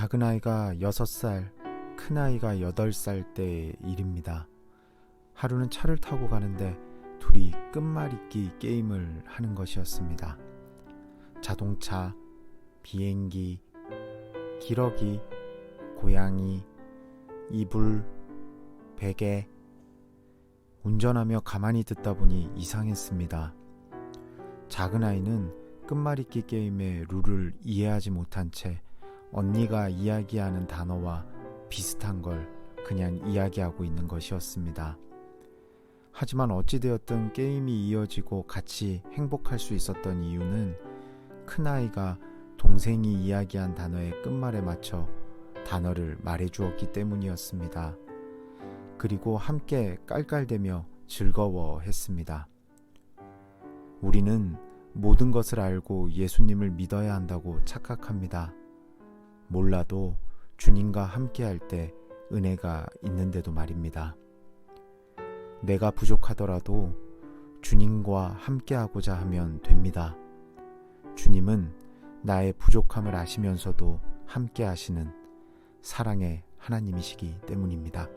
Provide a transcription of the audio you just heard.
작은 아이가 6살, 큰 아이가 8살 때의 일입니다. 하루는 차를 타고 가는데 둘이 끝말잇기 게임을 하는 것이었습니다. 자동차, 비행기, 기러기, 고양이, 이불, 베개, 운전하며 가만히 듣다 보니 이상했습니다. 작은 아이는 끝말잇기 게임의 룰을 이해하지 못한 채 언니가 이야기하는 단어와 비슷한 걸 그냥 이야기하고 있는 것이었습니다. 하지만 어찌되었든 게임이 이어지고 같이 행복할 수 있었던 이유는 큰아이가 동생이 이야기한 단어의 끝말에 맞춰 단어를 말해 주었기 때문이었습니다. 그리고 함께 깔깔대며 즐거워 했습니다. 우리는 모든 것을 알고 예수님을 믿어야 한다고 착각합니다. 몰라도 주님과 함께 할 때 은혜가 있는데도 말입니다. 내가 부족하더라도 주님과 함께 하고자 하면 됩니다. 주님은 나의 부족함을 아시면서도 함께 하시는 사랑의 하나님이시기 때문입니다.